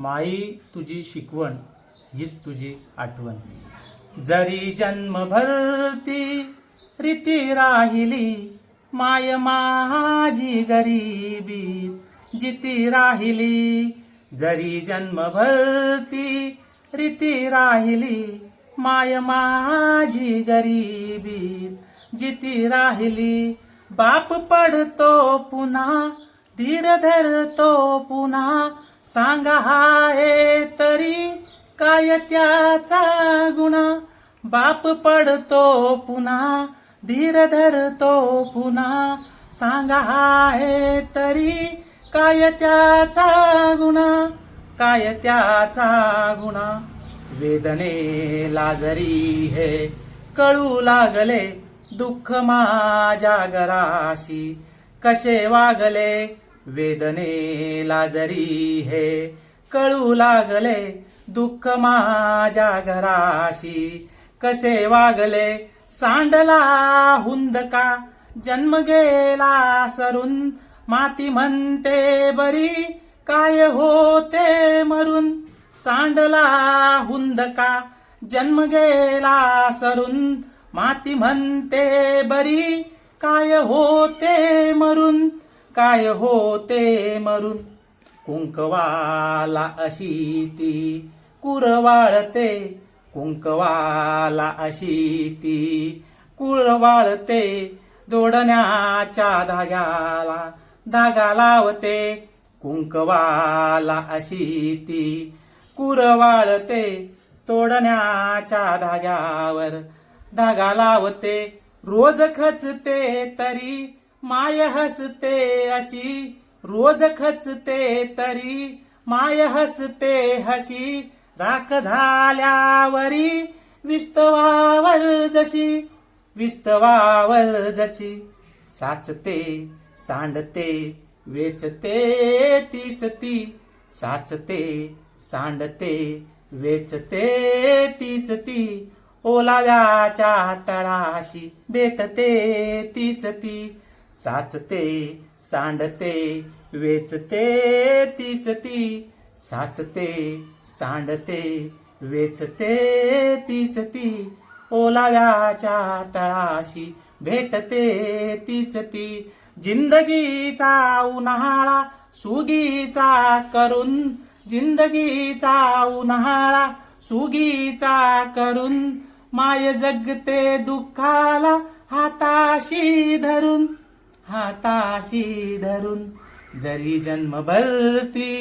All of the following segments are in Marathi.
माई तुझी शिकवण हीच तुझी आठवण. जरी जन्मभरती रीती राहिली माय माझी गरिबी जिती राहिली. जरी जन्मभरती रीती राहिली माय माझी गरीबी जिती राहिली. बाप पडतो पुन्हा धीर धरतो पुन्हा सांगा आहे तरी काय त्याचा गुणा? बाप पडतो पुन्हा धीर धरतो पुन्हा. सांगा आहे तरी काय त्याचा गुणा? काय त्याचा गुणा? वेदने लाजरी हे कळू लागले दुःख माझ्या घराशी. कसे वागले वेदने लाजरी हे. कळू लागले दुःख माझ्या घराशी. कसे वागले सांडला हुंदका. जन्म गेला सरून. माती म्हणते बरी काय होते मरून. सांडला हुंदका. जन्म गेला सरून. माती म्हणते बरी काय होते मरून. काय होते मरून? कुंकवाला अशी ती कुरवाळते कुंकवाला अशी ती कुळवाळते जोडण्याच्या धाग्याला धागा लावते कुंकवाला अशी ती कुरवाळते तोडण्याच्या धाग्यावर धागा लावते रोज खचते तरी माय हसते अशी रोज खचते तरी. माय हसते हशी राख झाल्यावरी. विस्तवावर जशी विस्तवावर जशी. साचते सांडते वेचते तीच ती. साचते सांडते वेचते तीच ती. ओलाव्याच्या तळाशी भेटते तीच ती. साचते सांडते वेचते तीच ती साचते सांडते वेचते तीच ती ओलाव्याच्या तळाशी भेटते तीच ती जिंदगीचा उन्हाळा सुगीचा करून जिंदगीचा उन्हाळा सुगीचा करून माय जगते दुःखाला हाताशी धरून हाताशी धरून जरी जन्मभरती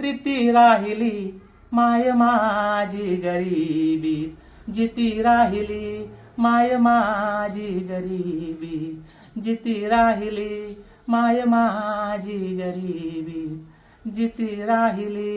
रीती राहिली माय माझी गरीबी जिती राहिली माय माझी गरीबी जिती राहिली माय माझी गरीबी जिती राहिली